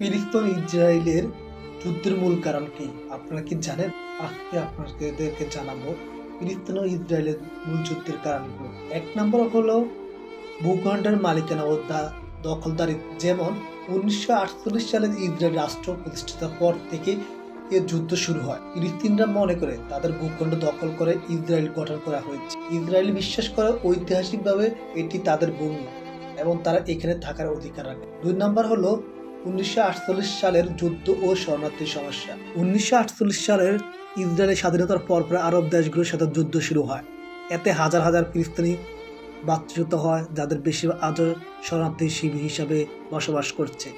ফিলিস্তিন ইসরায়েলের যুদ্ধের মূল কারণ কি? আপনারা কি জানেন? আজকে আপনাদেরকে জানাব ফিলিস্তিন ও ইসরায়েলের মূল যুদ্ধের কারণগুলো। এক নম্বর হলো ভূখণ্ডের মালিকানা ও দখলদারি। যেমন উনিশশো আটচল্লিশ সালে ইসরায়েল রাষ্ট্র প্রতিষ্ঠার পর থেকে এর যুদ্ধ শুরু হয়। ফিলিস্তিনরা মনে করে তাদের ভূখণ্ড দখল করে ইসরায়েল গঠন করা হয়েছে। ইসরায়েল বিশ্বাস করে ঐতিহাসিকভাবে এটি তাদের ভূমি এবং তারা এখানে থাকার অধিকার রাখে। দুই নম্বর হলো উনিশশো আটচল্লিশ সালের যুদ্ধ ও শরণার্থী সমস্যা। উনিশশো আটচল্লিশ সালের ইসরায়েলের স্বাধীনতার পর পর আরব দেশগুলোর সাথে যুদ্ধ শুরু হয়। এতে হাজার হাজার ফিলিস্তিনি বাচ্চুত হয়, যাদের বেশিরভাগ আজও শরণার্থী শিবির হিসাবে বসবাস করছে।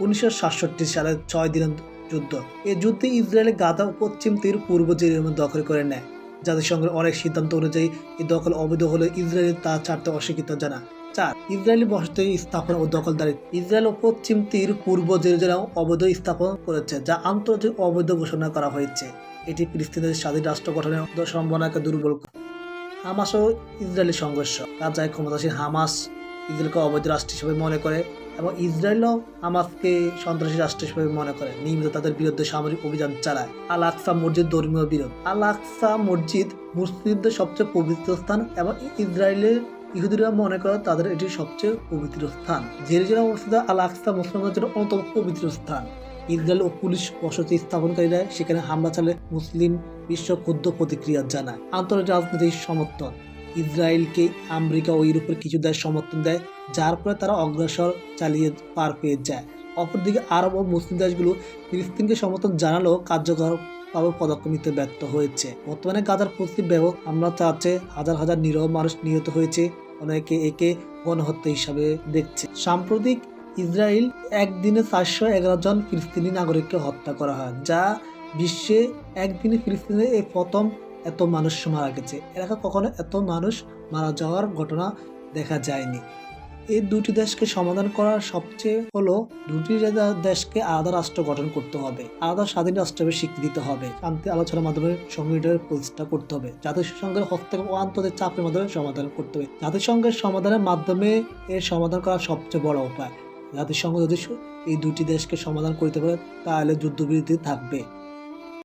উনিশশো সাতষট্টি সালের ছয় দিনের যুদ্ধ। এই যুদ্ধে ইসরায়েলে গাদা পশ্চিম তীর পূর্ব জেরুজালেম দখল করে নেয়। জাতিসংঘের অনেক সিদ্ধান্ত অনুযায়ী এই দখল অবৈধ হলে ইসরায়েল তা ছাড়তে অস্বীকৃত জানা চার, ইসরায়েলি বসতি স্থাপন ও ইসরায়েল ও পশ্চিম তীর পূর্ব অবৈধ স্থাপন করেছে, যা আন্তর্জাতিক অবৈধ ঘোষণা করা হয়েছে। এটি ফিলিস্তিনের স্বাধীন রাষ্ট্র গঠনের সম্ভাবনাকে দুর্বল হামাস ও ইসরায়েলি সংঘর্ষ। ক্ষমতাসীন হামাস ইসরায়েলকে অবৈধ রাষ্ট্র হিসেবে মনে করে এবং ইসরায়েলও হামাসকে সন্ত্রাসী রাষ্ট্র হিসেবে মনে করে। নিয়মিত তাদের বিরুদ্ধে সামরিক অভিযান চালায় আল আকসা মসজিদ ধর্মীয় বিরোধ। আল আকসা মসজিদ মুসলিমদের সবচেয়ে পবিত্র স্থান এবং ইসরায়েলের ইহুদিরা মনে করে তাদের এটি সবচেয়ে পবিত্র স্থান। জেরুজালেম অবস্থিত আল আকসা মুসলিমদের জন্য অন্যতম পবিত্র স্থান। ইসরায়েল ও পুলিশ বসতি স্থাপনকারীরা সেখানে হামলা চালে মুসলিম বিশ্ব ক্ষুদ্র প্রতিক্রিয়া জানায়। আন্তর্জাতিক রাজনৈতিক সমর্থন। ইসরায়েলকে আমেরিকা ও ইউরোপের কিছু দেশ সমর্থন দেয়, যার ফলে তারা অগ্রসর চালিয়ে পার পেয়ে যায়। অপরদিকে আরব ও মুসলিম দেশগুলো ফিলিস্তিনকে সমর্থন জানালেও কার্যকর ভাবে পদক্ষেপ নিতে ব্যর্থ হয়েছে। বর্তমানে গাজার প্রতি ব্যাপক হামলা চাচ্ছে হাজার হাজার নিরহ মানুষ নিহত হয়েছে। অনেকে একে গণহত্যা হিসাবে দেখছে। সাম্প্রতিক ইসরায়েল একদিনে চারশো এগারো জন ফিলিস্তিনি নাগরিককে হত্যা করা হয়, যা বিশ্বে একদিনে ফিলিস্তিনে এই প্রথম এত মানুষ মারা গেছে। এলাকা কখনো এত মানুষ মারা যাওয়ার ঘটনা দেখা যায়নি। এই দুটি দেশকে সমাধান করার সবচেয়ে হলো দুটি দেশকে আলাদা রাষ্ট্র গঠন করতে হবে, আলাদা স্বাধীন রাষ্ট্র হিসেবে স্বীকৃতি দিতে হবে, শান্তি আলোচনার মাধ্যমে সংবিধানের প্রতিষ্ঠা করতে হবে, জাতিসংঘের হস্তক্ষেপ ও আন্তর্জাতিক চাপের মাধ্যমে সমাধান করতে হবে। জাতিসংঘের সমাধানের মাধ্যমে এর সমাধান করা সবচেয়ে বড় উপায়, জাতিসংঘ যদি এই দুটি দেশকে সমাধান করতে পারে, তাহলে যুদ্ধবিরতি থাকবে।